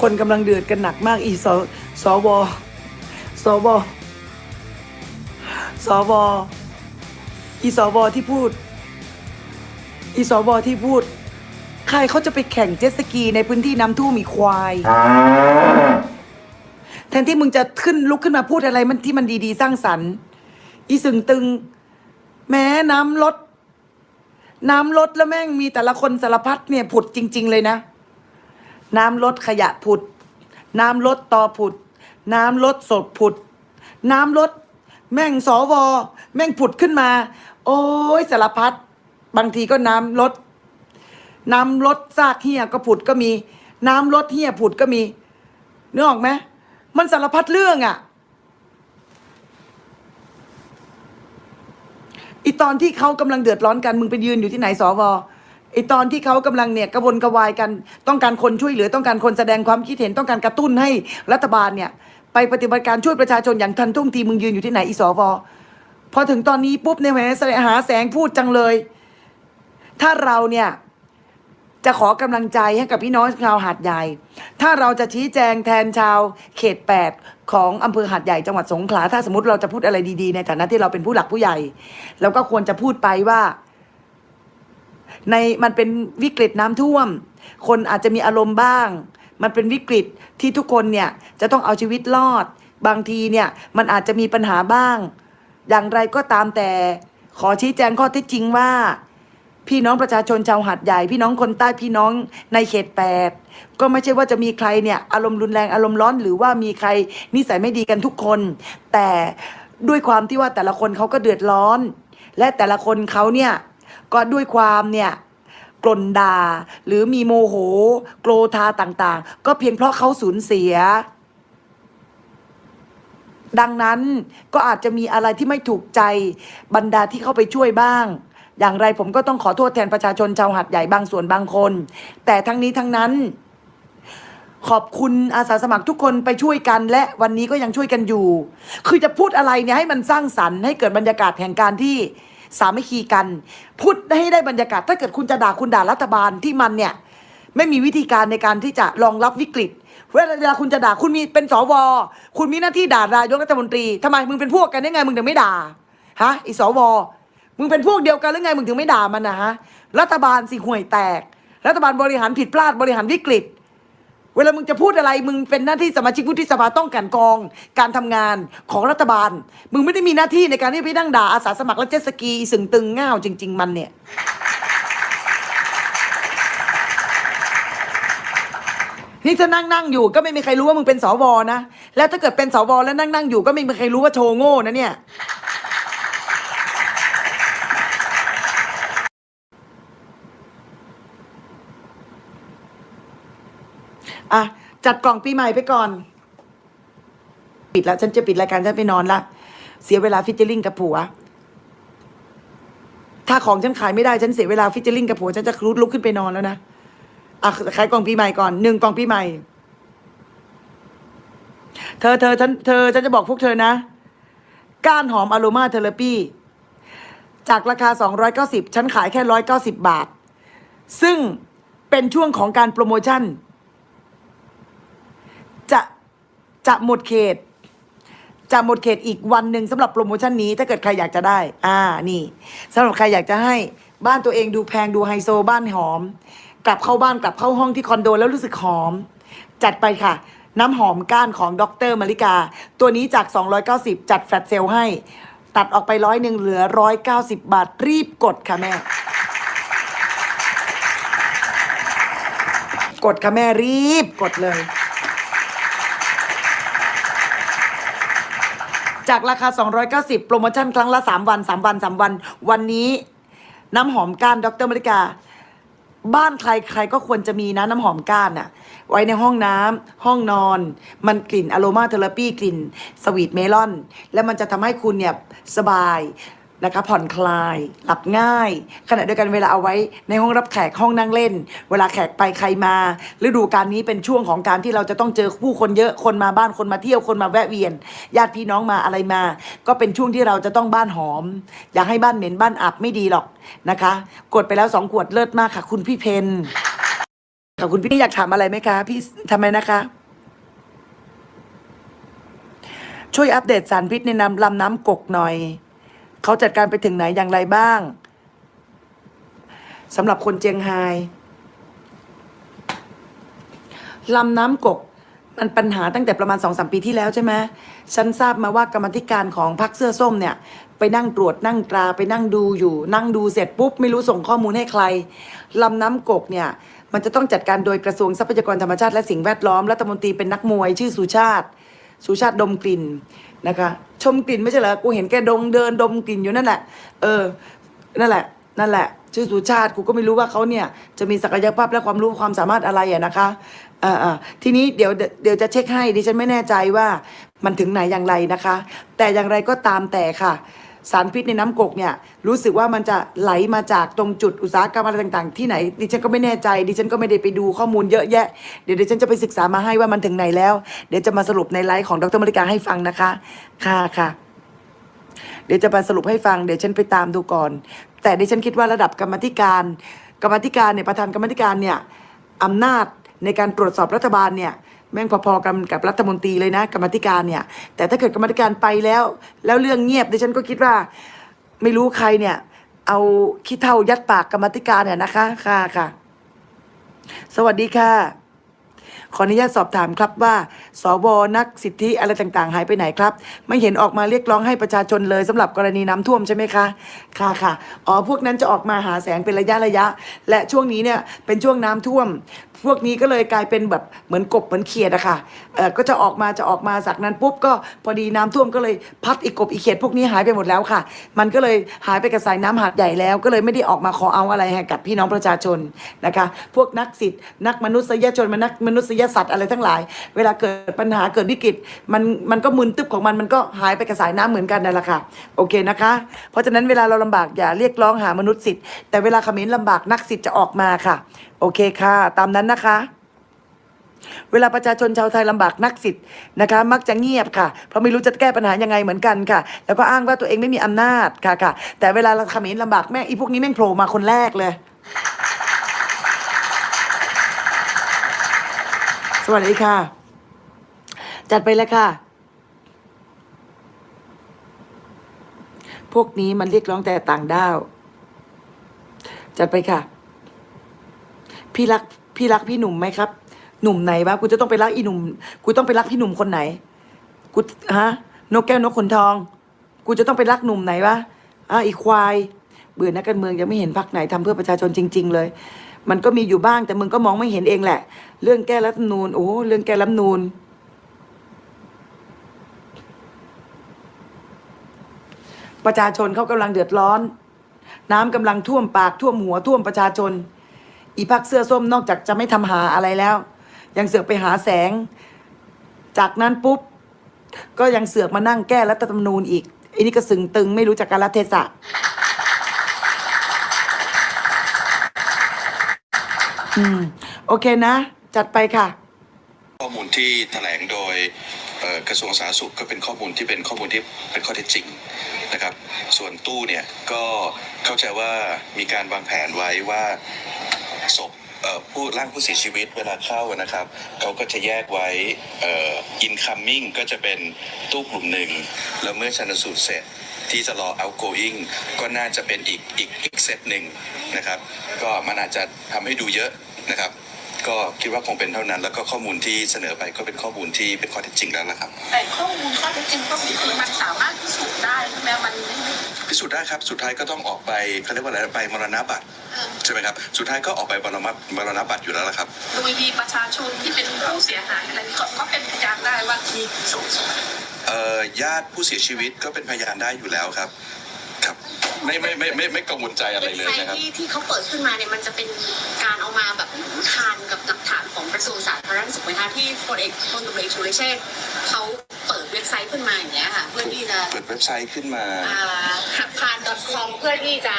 คนกำลังเดือดกันหนักมากอีสสวสวสวอีสวที่พูด อีสวที่พูด ใครเขาจะไปแข่งเจ็ตสกีในพื้นที่น้ำท่วมมีควาย แทนที่มึงจะขึ้นลุกขึ้นมาพูดอะไรมันที่มันดีๆ สร้างสรรค์ อีสึงตึง แม้น้ำลด น้ำลดแล้วแม่งมีแต่ละคนสารพัดเนี่ยผุดจริง ๆ เลยนะ น้ำลดขยะผุด น้ำลดตอผุด น้ำลดสดผุด น้ำลด แม่งสวแม่งผุดขึ้นมา โอ้ยสารพัดบางทีก็น้ำลด น้ำลดซากเหี้ยก็ผุดก็มี น้ำลดเหี้ยผุดก็มีนึกออกไหมมันสารพัดเรื่องอะ่ะอีตอนที่เขากำลังเดือดร้อนกันมึงไปยืนอยู่ที่ไหนสว ไอตอนที่เขากำลังเนี่ยกระวนกระวายกันต้องการคนช่วยเหลือต้องการคนแสดงความคิดเห็นต้องการกระตุ้นให้รัฐบาลเนี่ยไปปฏิบัติการช่วยประชาชนอย่างทันท่วงทีมึงยืนอยู่ที่ไหนอีสวพอถึงตอนนี้ปุ๊บเนี่ยแหมแสหาแสงพูดจังเลย ถ้าเราเนี่ยจะขอกำลังใจให้กับพี่น้องชาวหาดใหญ่ ถ้าเราจะชี้แจงแทนชาวเขต 8 ของอำเภอหาดใหญ่จังหวัดสงขลา ถ้าสมมติเราจะพูดอะไรดีๆ ในฐานะที่เราเป็นผู้หลักผู้ใหญ่ เราก็ควรจะพูดไปว่า ในมันเป็นวิกฤตน้ำท่วม คนอาจจะมีอารมณ์บ้าง มันเป็นวิกฤตที่ทุกคนเนี่ยจะต้องเอาชีวิตรอด บางทีเนี่ยมันอาจจะมีปัญหาบ้าง อย่างไรก็ตามแต่ขอชี้แจงข้อเท็จจริงว่า พี่น้องประชาชนชาวหัดใหญ่ พี่น้องคนใต้พี่น้องในเขตแปดก็ไม่ใช่ว่าจะมีใครเนี่ยอารมณ์รุนแรงอารมณ์ร้อน หรือว่ามีใครนิสัยไม่ดีกันทุกคน แต่ด้วยความที่ว่าแต่ละคนเขาก็เดือดร้อน และแต่ละคนเขาเนี่ย ก็ด้วยความเนี่ยกลนดาหรือมีโมโหโกรธาต่างๆ ก็เพียงเพราะเขาสูญเสีย ดังนั้นก็อาจจะมีอะไรที่ไม่ถูกใจบรรดาที่เข้าไปช่วยบ้าง อย่างไรผมก็ต้องขอโทษแทนประชาชนชาวหัดใหญ่บางส่วนบางคน แต่ทั้งนี้ทั้งนั้น ขอบคุณอาสาสมัครทุกคนไปช่วยกัน และวันนี้ก็ยังช่วยกันอยู่ คือจะพูดอะไรเนี่ยให้มันสร้างสรรค์ให้เกิดบรรยากาศแห่งการที่ สามัคคีกัน พูดให้ได้บรรยากาศ ถ้าเกิดคุณจะด่าคุณด่ารัฐบาลที่มันเนี่ย ไม่มีวิธีการในการที่จะรองรับวิกฤตเวลาคุณจะด่าคุณมีเป็นสวคุณมีหน้าที่ด่านายกรัฐมนตรีทำไมมึงเป็นพวกกันได้ไง มึงถึงไม่ด่าฮะอีสวมึงเป็นพวกเดียวกันหรือไงมึงถึงไม่ด่ามันนะฮะรัฐบาลสิห่วยแตก รัฐบาลบริหารผิดพลาดบริหารวิกฤต เวลามึงจะพูดอะไรมึงเป็นหน้าที่สมาชิกวุฒิสภาต้องกลันกองการทำงานของรัฐบาล มึงไม่ได้มีหน้าที่ในการที่ไปนั่งด่าอาสาสมัครและเจ็ตสกีอีสึงตึงง่าวจริง ๆ มันเนี่ย นี่ถ้านั่งนั่งอยู่ก็ไม่มีใครรู้ว่ามึงเป็นสวนะ แล้วถ้าเกิดเป็นสวแล้วนั่งนั่งอยู่ก็ไม่มีใครรู้ว่าโชว์โง่นะเนี่ย อะ จัดกล่องปีใหม่ไปก่อน ปิดแล้ว ฉันจะปิดรายการฉันไปนอนละ เสียเวลาฟิชเจอร์ลิงกับผัว ถ้าของฉันขายไม่ได้ฉันเสียเวลาฟิชเจอร์ลิงกับผัว ฉันจะครุดลุกขึ้นไปนอนแล้วนะอะขายกล่องปีใหม่ก่อนหนึ่งกล่องปีใหม่ เธอเธอฉันเธอฉันจะบอกพวกเธอนะก้านหอมอโรมาเทเลปีจากราคา 290 ฉันขายแค่ 190 บาท ซึ่งเป็นช่วงของการโปรโมชั่น จะ จะหมดเขต จะหมดเขตอีกวันหนึ่งสำหรับโปรโมชั่นนี้ ถ้าเกิดใครอยากจะได้ อ่านี่สำหรับใครอยากจะให้บ้านตัวเองดูแพงดูไฮโซบ้านหอม กลับเข้าบ้านกลับเข้าห้องที่คอนโดแล้วรู้สึกหอม จัดไปค่ะ น้ำหอมก้านของดรมาริกา ตัวนี้จาก 290 จัดแฟลตเซลให้ ตัดออกไปร้อยหนึ่งเหลือ 190 บาทรีบกดค่ะแม่กดค่ะแม่รีบกดเลย จากราคา 290 โปรโมชั่นครั้งละ 3 วัน 3 วัน 3 วัน วันนี้น้ำหอมก้านดรมริกา บ้านใครใครก็ควรจะมีนะน้ำหอมก้านอะไว้ในห้องน้ำห้องนอน มันกลิ่นอโรมาเทอราปีกลิ่นสวีทเมลอน แล้วมันจะทำให้คุณเนี่ยสบาย นะคะผ่อนคลาย หลับง่าย ขณะเดียวกันเวลาเอาไว้ในห้องรับแขกห้องนั่งเล่น เวลาแขกไปใครมา ฤดูการนี้เป็นช่วงของการที่เราจะต้องเจอผู้คนเยอะคนมาบ้านคนมาเที่ยวคนมาแวะเวียน ญาติพี่น้องมาอะไรมา ก็เป็นช่วงที่เราจะต้องบ้านหอม อย่าให้บ้านเหม็นบ้านอับไม่ดีหรอกนะคะ กดไปแล้วสองขวดเลิศมากค่ะ คุณพี่เพนค่ะคุณพี่อยากถามอะไรไหมคะ พี่ทำไมนะคะช่วยอัปเดตสารพิษในน้ำลำน้ำกกหน่อย เขาจัดการไปถึงไหนอย่างไรบ้างสำหรับคนเจียงไฮ้ลำน้ำกกมันปัญหาตั้งแต่ประมาณสองสามปีที่แล้วใช่ไหมฉันทราบมาว่ากรรมธิการของพรรคเสื้อส้มเนี่ย ไปนั่งตรวจนั่งตราไปนั่งดูอยู่ นั่งดูเสร็จปุ๊บ ไม่รู้ส่งข้อมูลให้ใครลำน้ำกกเนี่ย มันจะต้องจัดการโดยกระทรวงทรัพยากรธรรมชาติและสิ่งแวดล้อมรัฐมนตรีเป็นนักมวยชื่อสุชาติ สุชาติดมกลิ่นนะคะ ชมกลิ่นไม่ใช่เหรอกูเห็นแกดงเดินดมกลิ่นอยู่นั่นแหละ เออ นั่นแหละ นั่นแหละ ชื่อสุชาติกูก็ไม่รู้ว่าเขาเนี่ย จะมีศักยภาพและความรู้ความสามารถอะไรอะนะคะอ่าอ่าทีนี้เดี๋ยวเดี๋ยวจะเช็คให้ดิฉันไม่แน่ใจว่ามันถึงไหนอย่างไรนะคะ แต่อย่างไรก็ตามแต่ค่ะ สารพิษในน้ำกกเนี่ยรู้สึกว่ามันจะไหลมาจากตรงจุดอุตสาหกรรมอะไรต่างๆ ที่ไหน ดิฉันก็ไม่แน่ใจ ดิฉันก็ไม่ได้ไปดูข้อมูลเยอะแยะ เดี๋ยวดิฉันจะไปศึกษามาให้ว่ามันถึงไหนแล้ว เดี๋ยวจะมาสรุปในไลฟ์ของดรมริกาให้ฟังนะคะ ค่ะค่ะ เดี๋ยวจะมาสรุปให้ฟัง เดี๋ยวฉันไปตามดูก่อน แต่ดิฉันคิดว่าระดับกรรมธิการ กรรมธิการเนี่ยประธานกรรมธิการเนี่ยอำนาจในการตรวจสอบรัฐบาลเนี่ย แม่งพอๆกันกับรัฐมนตรีเลยนะกรรมธิการเนี่ย แต่ถ้าเกิดกรรมธิการไปแล้ว แล้วเรื่องเงียบดิฉันก็คิดว่า ไม่รู้ใครเนี่ย เอาขี้เท่ายัดปากกรรมธิการเนี่ยนะคะค่ะค่ะ สวัสดีค่ะ ขออนุญาตสอบถามครับว่า สวนักสิทธิอะไรต่างๆ หายไปไหนครับ ไม่เห็นออกมาเรียกร้องให้ประชาชนเลยสำหรับกรณีน้ำท่วมใช่ไหมคะ ค่ะค่ะ อ๋อ พวกนั้นจะออกมาหาแสงเป็นระยะระยะ และช่วงนี้เนี่ยเป็นช่วงน้ำท่วม พวกนี้ก็เลยกลายเป็นแบบเหมือนกบเหมือนเขียดอะค่ะเออก็จะออกมาจะออกมาจากนั้นปุ๊บก็พอดีน้ำท่วมก็เลยพัดอีกกบอีเขียดพวกนี้หายไปหมดแล้วค่ะ มันก็เลยหายไปกับสายน้ำหาดใหญ่แล้วก็เลยไม่ได้ออกมาขอเอาอะไรให้กับพี่น้องประชาชนนะคะ พวกนักสิทธิ์นักมนุษยชนมนักมนุษยสัตว์อะไรทั้งหลาย เวลาเกิดปัญหาเกิดวิกฤตมันมันก็มึนตึบของมันมันก็หายไปกับสายน้ำเหมือนกันนั่นแหละค่ะโอเคนะคะ เพราะฉะนั้นเวลาเราลำบากอย่าเรียกร้องหามนุษย์สิทธิ์แต่เวลาเขมรลำบากนักสิทธิ์จะออกมาค่ะ โอเคค่ะ ตามนั้นนะคะ เวลาประชาชนชาวไทยลำบากนักสิทธิ์นะคะ มักจะเงียบค่ะ เพราะไม่รู้จะแก้ปัญหายังไงเหมือนกันค่ะ แล้วก็อ้างว่าตัวเองไม่มีอำนาจค่ะค่ะ แต่เวลาเราเขมรลำบากแม่อีพวกนี้แม่งโผล่มาคนแรกเลย สวัสดีค่ะ จัดไปเลยค่ะพวกนี้มันเรียกร้องแต่ต่างด้าว จัดไปค่ะ พี่รักพี่รักพี่หนุ่มไหมครับ หนุ่มไหนวะกูจะต้องไปรักอีหนุ่ม กูต้องไปรักพี่หนุ่มคนไหน กูฮะ นกแก้วนกขนทอง กูจะต้องไปรักหนุ่มไหนวะอะอีควาย เบื่อนักการเมืองยังไม่เห็นพรรคไหนทำเพื่อประชาชนจริง ๆ เลย มันก็มีอยู่บ้างแต่มึงก็มองไม่เห็นเองแหละ เรื่องแก้รัฐนูนโอ้เรื่องแก้รัฐนูนประชาชนเขากำลังเดือดร้อน น้ำกำลังท่วมปากท่วมหัวท่วมประชาชน อีพักเสื้อส้มนอกจากจะไม่ทำหาอะไรแล้ว ยังเสือกไปหาแสง จากนั้นปุ๊บ ก็ยังเสือกมานั่งแก้รัฐธรรมนูญอีกอ้นี่ก็สึงตึงไม่รู้จักการรัฐเทศะอืม โอเคนะ จัดไปค่ะ ข้อมูลที่แถลงโดยกระทรวงสาธารณสุขก็เป็นข้อมูลที่เป็นข้อมูลที่เป็นข้อเท็จจริงนะครับ ส่วนตู้เนี่ยก็เข้าใจว่ามีการวางแผนไว้ว่า ผู้ร่างผู้เสียชีวิตเวลาเข้านะครับเขาก็จะแยกไว้อินคัมมิ่งก็จะเป็นตู้กลุ่มหนึ่ง แล้วเมื่อชันสูตรเสร็จที่จะรอ outgoing ก็น่าจะเป็นอีกอีกอีกเซตหนึ่งนะครับ ก็มันอาจจะทำให้ดูเยอะนะครับ ก็คิดว่าคงเป็นเท่านั้น แล้วก็ข้อมูลที่เสนอไปก็เป็นข้อมูลที่เป็นข้อเท็จจริงแล้วนะครับ แต่ข้อมูลข้อเท็จจริงก็คือมันสามารถพิสูจน์ได้ใช่ไหมมันไม่ไม่พิสูจน์ได้ครับ สุดท้ายก็ต้องออกไปเขาเรียกว่าอะไรใบมรณบัตรเออใช่ไหมครับ สุดท้ายก็ออกไปมรณบัตรมรณบัตรอยู่แล้วละครับ โดยมีประชาชนที่เป็นผู้เสียหายอะไรนี่ก็ก็เป็นพยานได้ว่ามีสูงสุดเอ่อญาติผู้เสียชีวิตก็เป็นพยานได้อยู่แล้วครับครับ ไม่ไม่ไม่ไม่ไม่กังวลใจอะไรเว็บเลยไซต์นะครับ ที่ที่เขาเปิดขึ้นมาเนี่ยมันจะเป็นการเอามาแบบคานกับหลักฐานของกระทรวงสาธารณสุขไหมคะที่พลเอกพลตำรวจเอกสุรเชษฐ์เขา เปิดเว็บไซต์ขึ้นมาอย่างเงี้ยค่ะเพื่อที่จะเปิดเว็บไซต์ขึ้นมาหักพาน .com เพื่อที่จะ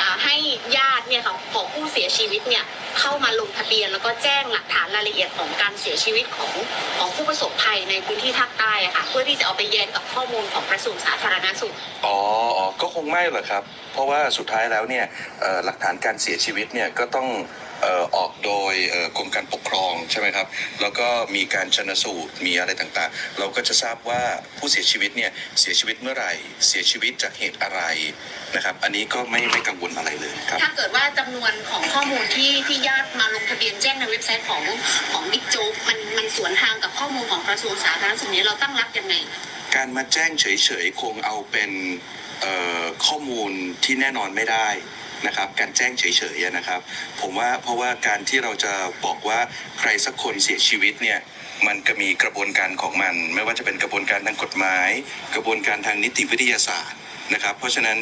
อ่าให้ญาติเนี่ยค่ะของผู้เสียชีวิตเนี่ยเข้ามาลงทะเบียนแล้วก็แจ้งหลักฐานรายละเอียดของการเสียชีวิตของของผู้ประสบภัยในพื้นที่ภาคใต้อะค่ะเพื่อที่จะเอาไปแยงกับข้อมูลของกระทรวงสาธารณสุข อ๋ออ๋อก็คงไม่หรอกครับ เพราะว่าสุดท้ายแล้วเนี่ยเอ่อหลักฐานการเสียชีวิตเนี่ยก็ต้องเอ่อออกโดยเอ่อกรมการปกครองใช่ไหมครับ แล้วก็มีการชนสูตรมีอะไรต่างๆ เราก็จะทราบว่าผู้เสียชีวิตเนี่ยเสียชีวิตเมื่อไหร่ เสียชีวิตจากเหตุอะไรนะครับ อันนี้ก็ไม่ไม่กังวลอะไรเลยครับ ถ้าเกิดว่าจำนวนของข้อมูลที่ที่ญาติมาลงทะเบียนแจ้งในเว็บไซต์ของของบิ๊กโจ๊กมันมันสวนทางกับข้อมูลของกระทรวงสาธารณสุขนี้เราตั้งรับยังไง การมาแจ้งเฉยๆคงเอาเป็นเอ่อข้อมูลที่แน่นอนไม่ได้ นะครับการแจ้งเฉยๆนะครับ ผมว่าเพราะว่าการที่เราจะบอกว่าใครสักคนเสียชีวิตเนี่ยมันก็มีกระบวนการของมัน ไม่ว่าจะเป็นกระบวนการทางกฎหมาย กระบวนการทางนิติวิทยาศาสตร์นะครับเพราะฉะนั้น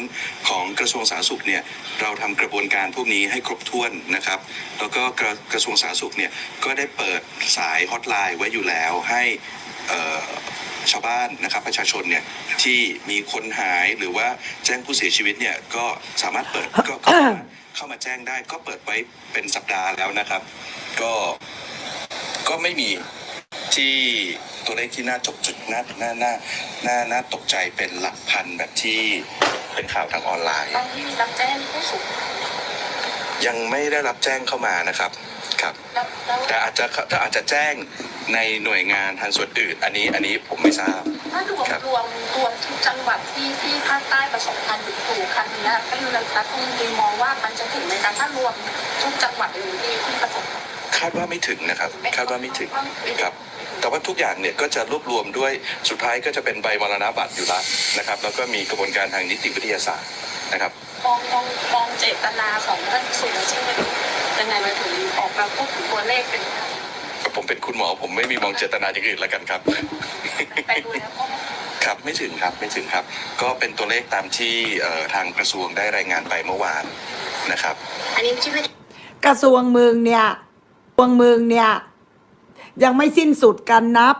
ของกระทรวงสาธารณสุขเนี่ยเราทำกระบวนการพวกนี้ให้ครบถ้วนนะครับ แล้วก็กระกระทรวงสาธารณสุขเนี่ยก็ได้เปิดสายฮอตไลน์ไว้อยู่แล้วให้อ่อ ชาวบ้านนะครับประชาชนเนี่ยที่มีคนหายหรือว่าแจ้งผู้เสียชีวิตเนี่ยก็สามารถเปิดก็เข้ามาเข้ามาแจ้งได้ก็เปิดไว้เป็นสัปดาห์แล้วนะครับ ก็ก็ไม่มีที่ตัวเลขที่น่าจกจุดน่าน่าน่าน่าน่าตกใจเป็นหลักพันแบบที่เป็นข่าวทางออนไลน์ ตอนที่รับแจ้งผู้สูงยังไม่ได้รับแจ้งเข้ามานะครับ ครับ แล้วแล้วแต่อาจจะถ้าอาจจะแจ้งในหน่วยงานทางส่วนอื่น อันนี้อันนี้ผมไม่ทราบ ถ้ารวมครับ รวมรวมทุกจังหวัดที่ที่ภาคใต้ประสบภัยอยู่ถูกครั้งนี้ท่านรัฐมนตรีมองว่ามันจะถึงในการถ้ารวมทุกจังหวัดเลยที่ที่ประสบภัยคาดว่าไม่ถึงนะครับ คาดว่าไม่ถึงครับ แต่ว่าทุกอย่างเนี่ยก็จะรวบรวมด้วยสุดท้ายก็จะเป็นใบมรณบัตรอยู่แล้วนะครับ แล้วก็มีกระบวนการทางนิติวิทยาศาสตร์นะครับ มองมองมองเจตนาของท่านสุรเชษฐ์ยังไงมาถึง ออกมาพูดถึงตัวเลขเป็นผมเป็นคุณหมอผมไม่มีมองเจตนาอย่างอื่นแล้วกันครับ ไปดูแล้วก็ครับไม่ถึงครับไม่ถึงครับ ก็เป็นตัวเลขตามที่เอ่อทางกระทรวงได้รายงานไปเมื่อวานนะครับ อันนี้ไม่ใช่ กระทรวงมึงเนี่ยกระทรวงมึงเนี่ย ยังไม่สิ้นสุดการนับ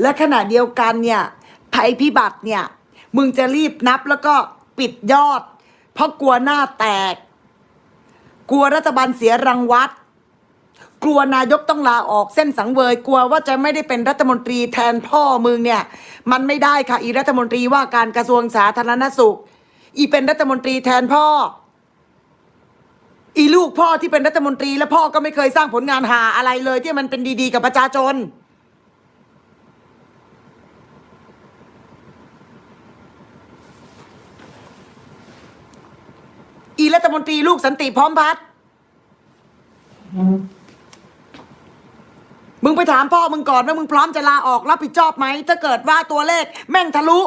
และขณะเดียวกันเนี่ยภัยพิบัติเนี่ย มึงจะรีบนับแล้วก็ปิดยอด เพราะกลัวหน้าแตก กลัวรัฐบาลเสียรังวัด กลัวนายกต้องลาออกเส้นสังเวย กลัวว่าจะไม่ได้เป็นรัฐมนตรีแทนพ่อมึงเนี่ย มันไม่ได้ค่ะ อีรัฐมนตรีว่าการกระทรวงสาธารณสุข อีเป็นรัฐมนตรีแทนพ่อ อีลูกพ่อที่เป็นรัฐมนตรี และพ่อก็ไม่เคยสร้างผลงานหาอะไรเลยที่มันเป็นดีๆ กับประชาชน รัฐมนตรีลูกสันติพร้อมพัฒน์มึงไปถามพ่อมึงก่อนว่ามึงพร้อมจะลาออกรับผิดชอบไหม ถ้าเกิดว่าตัวเลขแม่งทะลุ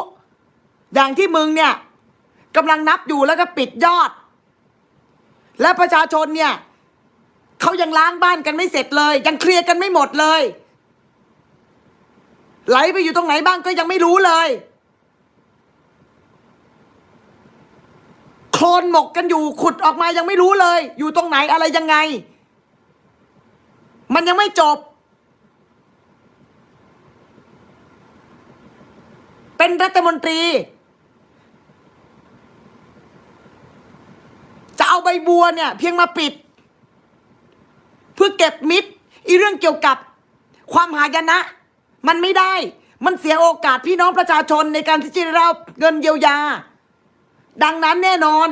อย่างที่มึงเนี่ยกำลังนับอยู่แล้วก็ปิดยอด และประชาชนเนี่ยเขายังล้างบ้านกันไม่เสร็จเลย ยังเคลียร์กันไม่หมดเลย ไหลไปอยู่ตรงไหนบ้างก็ยังไม่รู้เลย โคล นหมกกันอยู่ขุดออกมายังไม่รู้เลย อยู่ตรงไหนอะไรยังไง มันยังไม่จบ เป็นรัฐมนตรี จะเอาใบบัวเนี่ย เพียงมาปิด เพื่อเก็บมิดอีเรื่องเกี่ยวกับความหายนะ มันไม่ได้ มันเสียโอกาสพี่น้องประชาชนในการที่จะรับเงินเยียวยา ดังนั้นแน่นอน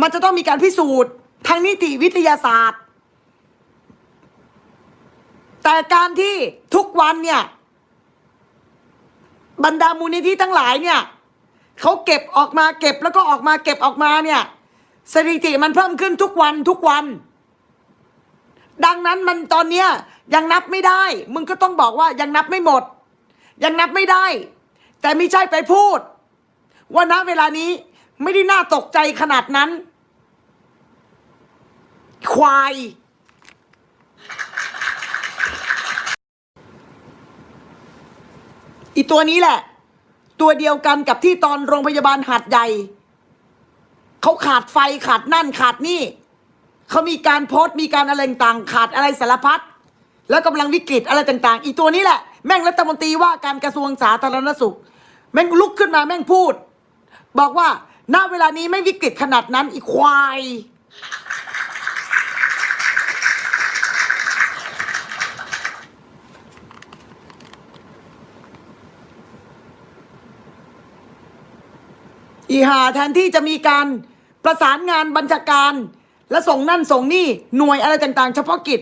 มันจะต้องมีการพิสูจน์ทางนิติวิทยาศาสตร์ แต่การที่ทุกวันเนี่ย บรรดามูลนิธิทั้งหลายเนี่ยเขาเก็บออกมาเก็บแล้วก็ออกมาเก็บออกมาเนี่ย สถิติมันเพิ่มขึ้นทุกวันทุกวัน ดังนั้นมันตอนเนี้ยยังนับไม่ได้ มึงก็ต้องบอกว่ายังนับไม่หมด ยังนับไม่ได้ แต่ไม่ใช่ไปพูด ว่าณเวลานี้ไม่ได้น่าตกใจขนาดนั้น ควาย อีตัวนี้แหละ ตัวเดียวกันกับที่ตอนโรงพยาบาลหาดใหญ่เขาขาดไฟขาดนั่นขาดนี่เขามีการโพสต์มีการอะไรต่างขาดอะไรสารพัดแล้วกำลังวิกฤตอะไรต่าง ๆ อีตัวนี้แหละ แม่งรัฐมนตรีว่าการกระทรวงสาธารณสุข แม่งลุกขึ้นมาแม่งพูด บอกว่า ณ เวลานี้ไม่วิกฤตขนาดนั้นอีควาย อีหาแทนที่จะมีการประสานงานบัญชาการ แล้วส่งนั่นส่งนี่หน่วยอะไรต่างๆ เฉพาะกิจ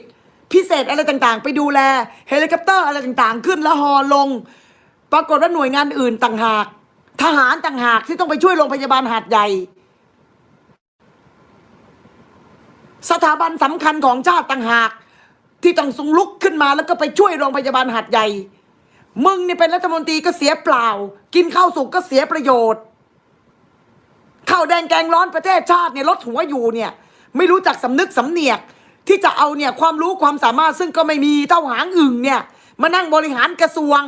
พิเศษอะไรต่างๆ ไปดูแล เฮลิคอปเตอร์อะไรต่างๆ ขึ้นแล้วฮอลง ปรากฏว่าหน่วยงานอื่นต่างหาก ทหารต่างหากที่ต้องไปช่วยโรงพยาบาลหาดใหญ่ สถาบันสำคัญของชาติต่างหาก ที่ต้องทรงลุกขึ้นมาแล้วก็ไปช่วยโรงพยาบาลหาดใหญ่ มึงเนี่ยเป็นรัฐมนตรีก็เสียเปล่า กินข้าวสุกก็เสียประโยชน์ข้าวแดงแกงร้อนประเทศชาติเนี่ยลดหัวอยู่เนี่ย ไม่รู้จักสำนึกสำเนียก ที่จะเอาเนี่ยความรู้ความสามารถซึ่งก็ไม่มีเท่าหางอึ่งเนี่ย มานั่งบริหารกระทรวง